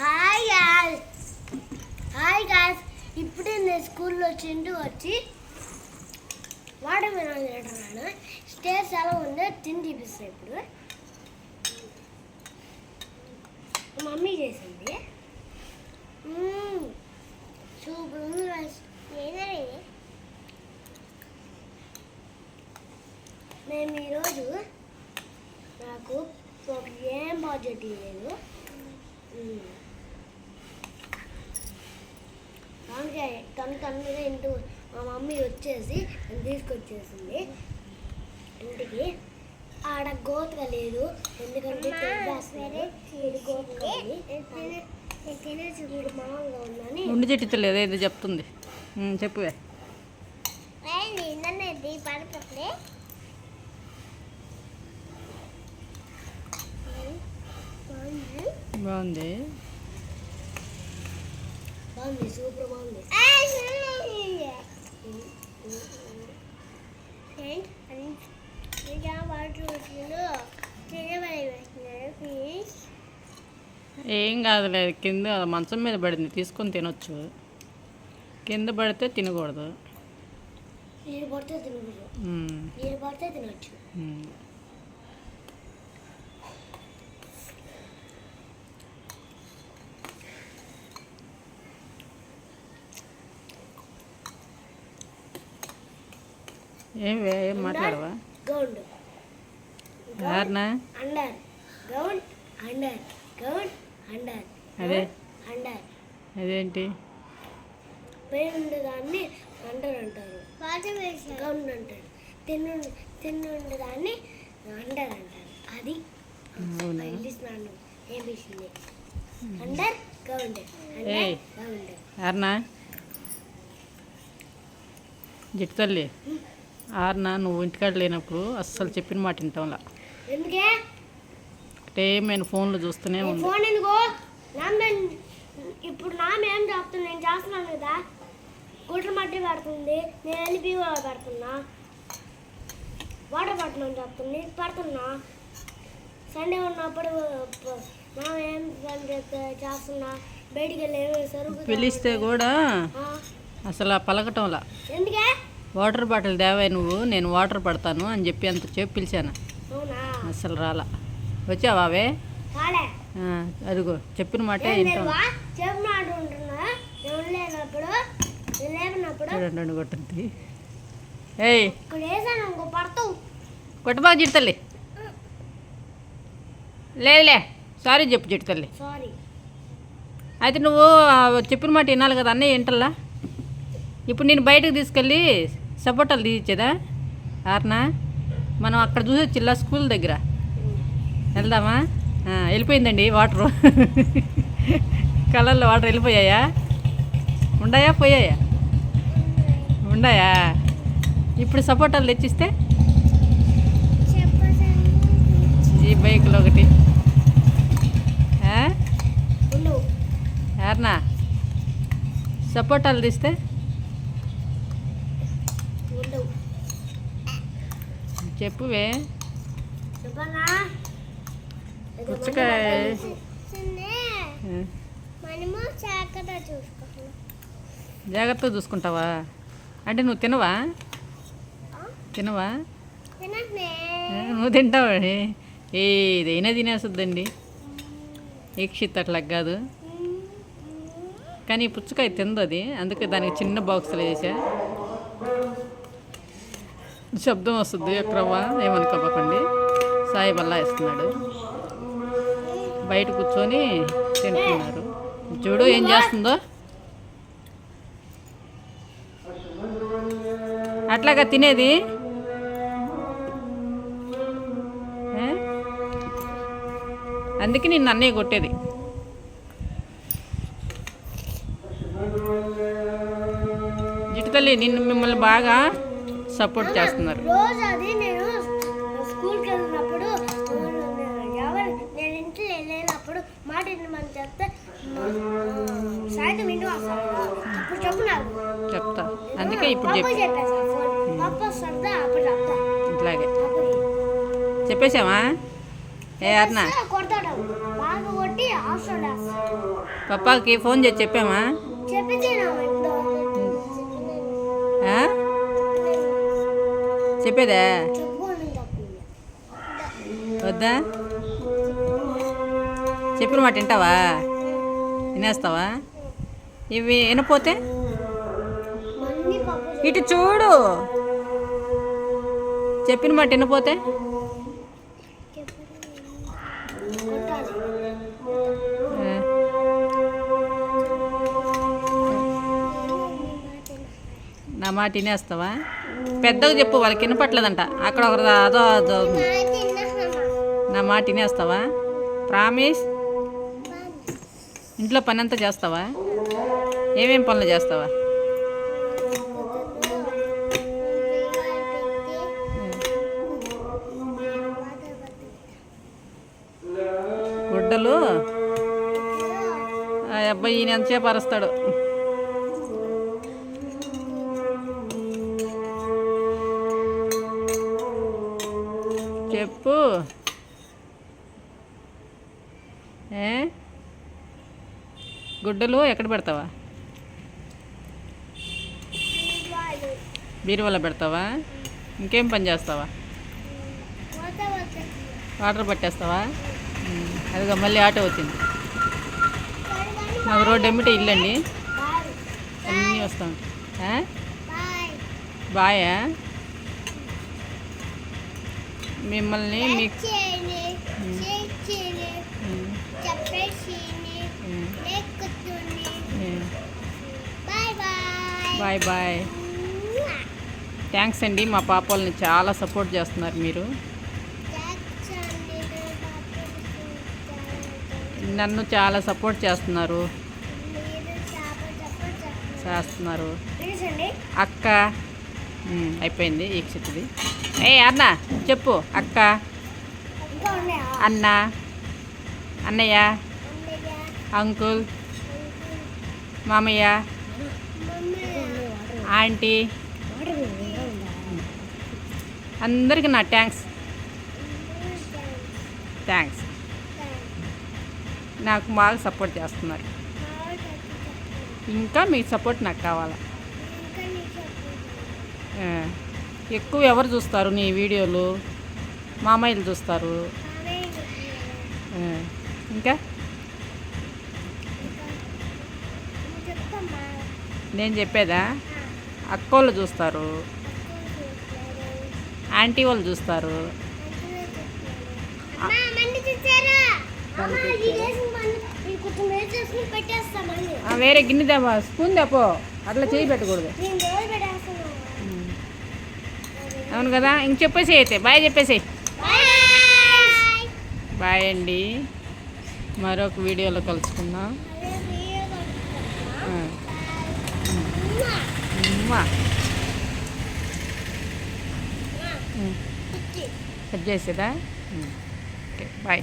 Hi guy hi guys. ఇప్పుడే నేను స్కూల్లో చింటూ వచ్చి వాటర్ తింటున్నాను. స్టేజ్ ఎలా ఉందో తిని చూపిస్తాను ఇప్పుడు. మా మమ్మీ చేసింది. సూపర్ ఉంది guys. మేము ఈరోజు నాకు ఒక మ్మ్. వంకాయ తను తనగా ఇంటూ మా మమ్మీ వచ్చేసి నన్ను తీసుకొచ్చేసింది. ఇంటికి. ఆడ గోతగా లేదు. ఎందుకంటే ఉండి చెట్టితలేదు ఏదో చెప్తుంది. ఉమ్, చెప్పువే బాగుంది. బాగుంది సూపర్ బాగుంది ఏం కాదులే కింద మంచం మీద పడింది తీసుకొని తినొచ్చు. కింద పడితే తినకూడదు. తినొచ్చు. ఏవే ఏం మాట్లాడవా? Ground. Under ground under ground under అదే. అండర్ అదేంటి? పేరుండే దాన్ని అండర్ అంటారు గౌండ్ అంటారు. తిన్ను తిన్నుండే దాన్ని అండర్ అంటారు. అది. ఇంగ్లీష్ నాన్న అండర్ గౌండ్. ఏయ్. Underground. ఆర్నా జిట్టు తల్లి. ఆర్నా నువ్వు ఇంటికాడ లేనప్పుడు అస్సలు చెప్పిన మాట వింటాంలా. ఎందుకే? ఒకటే నేను ఫోన్లో చూస్తూనే ఉంది ఫోన్ ఎందుకో? నాన్న ఇప్పుడు నాన్న ఏం చెప్తుంది? నేను చేస్తున్నాను కదా. గుడ్ల మట్టి పెడుతుంది. నేను వెళ్ళి పీవో పెడుతున్నా. వాటర్ పట్టణం చెప్తుంది. పడుతున్నా. సండే ఉన్నప్పుడు నాన్న ఏం చేస్తున్నా? బయటికి వెళ్ళి ఏమి సరుకు పిలిస్తే కూడా అసలు పలకటంలా. ఎందుకే? వాటర్ బాటిల్ దేవా నువ్వు నేను వాటర్ పడతాను అని చెప్పి అంత చెప్పి పిలిచాను. అసలు రాలా. వచ్చావా అవే? కాలే ఆ, అదిగో చెప్పిన మాటే చూడండి కొట్టింది ఏయ్! కొట్టబాగా తల్లి? లేదులే సారీ చెప్పు జిట్టు తల్లి. సారీ. అయితే నువ్వు చెప్పిన మాట వినాలి కదా అన్నయ్య ఏంటల్లా ఇప్పుడు నేను బయటకు తీసుకెళ్ళి సపోటాలు తీయించేదా ఆర్నా? మనం అక్కడ చూసొచ్చిల్లా స్కూల్ దగ్గర. వెళ్దామా? వెళ్ళిపోయిందండి వాటరు. కలర్లో వాటర్ వెళ్ళిపోయాయా? ఉండాయా? పోయాయా? ఉండాయా? ఇప్పుడు సపోటాలు తెచ్చిస్తే? ఈ బైకులో ఒకటి. యారనా సపోటాలు తీస్తే ఉండు చెప్పువే. పుచ్చకాయ. జాగ్రత్తగా చూసుకుంటావా? అంటే నువ్వు తినవా? తినవా? నువ్వు తింటావా? ఏదైనా తినేస్తుందండి ఈక్షిత్ అట్లా కాదు. కానీ పుచ్చకాయ తిందు అది అందుకే దానికి చిన్న బాక్సులు వేసా. శబ్దం వస్తుంది ఎక్కడవ్వ ఏమనుకోకండి సాయి బల్లా వేస్తున్నాడు. బయట కూర్చొని తింటున్నారు. చూడు ఏం చేస్తుందో. అట్లాగా తినేది? అందుకే నేను అన్నయ్య కొట్టేది. జిట్టు తల్లి నిన్ను మిమ్మల్ని బాగా సపోర్ట్ చేస్తున్నారు. రోజు అది నేను స్కూల్కి వెళ్ళినప్పుడు ఎవరు నేను ఇంట్లో వెళ్ళినప్పుడు మాట చెప్తే సాయంత్రం ఇంటి అప్పుడు అందుకే ఇప్పుడు ఇట్లాగే. చెప్పేశావా? ఏ వేస్తాడు పప్పాకి ఫోన్ చేసి చెప్పామా? చెప్పేదా? వద్దా? చెప్పిన మాట వింటావా? వినేస్తావా ఇవి వినపోతే? ఇటు చూడు. చెప్పిన మాట వినపోతే? నా మాట వినేస్తావా? పెద్దగా చెప్పు వాళ్ళకి వినపట్లేదంట. అక్కడ ఒక అదో అదో నా మాట వినేస్తావా? ప్రామిస్. ఇంట్లో పని అంతా చేస్తావా? ఏమేం పనులు చేస్తావా? గుడ్డలు? ఆ అబ్బాయి ఈయన ఎంతసేపు అరుస్తాడు? చెప్పు. ఏ? గుడ్డలు ఎక్కడ పెడతావా? బీరువాలో పెడతావా? ఇంకేం పని చేస్తావా? వాటర్ పట్టేస్తావా? అదిగో మళ్ళీ ఆటో వచ్చింది. మాకు రోడ్డు ఎమ్మిటే ఇల్లండి. అన్నీ వస్తూ? బాయా? మిమ్మల్ని మీకు. బాయ్ బాయ్ థ్యాంక్స్ అండి. మా పాప వాళ్ళని చాలా సపోర్ట్ చేస్తున్నారు మీరు. నన్ను చాలా సపోర్ట్ చేస్తున్నారు. చేస్తున్నారు. అక్క. ఉమ్, అయిపోయింది ఈక్షిత్ది ఏ అన్న చెప్పు అక్క. అన్న. అన్నయ్య. అంకుల్. మామయ్య. ఆంటీ. అందరికీ నా థ్యాంక్స్ థ్యాంక్స్ నాకు బాగా సపోర్ట్ చేస్తున్నారు. ఇంకా మీ సపోర్ట్ నాకు కావాలా? ఎక్కువ ఎవరు చూస్తారు నీ వీడియోలు? మామయ్యలు చూస్తారు. ఇంకా? నేను చెప్పేదా? అక్కోళ్ళు చూస్తారు. ఆంటీ వాళ్ళు చూస్తారు. వేరే గిన్నె దేవా స్పూన్ దేపో అట్లా చేయి పెట్టకూడదు. అవును కదా? ఇంక చెప్పేసి అయితే. బాయ్ చెప్పేసి బాయ్ అండి. మరొక వీడియోలో కలుసుకుందాం. కట్ చేసేదా? Okay bye.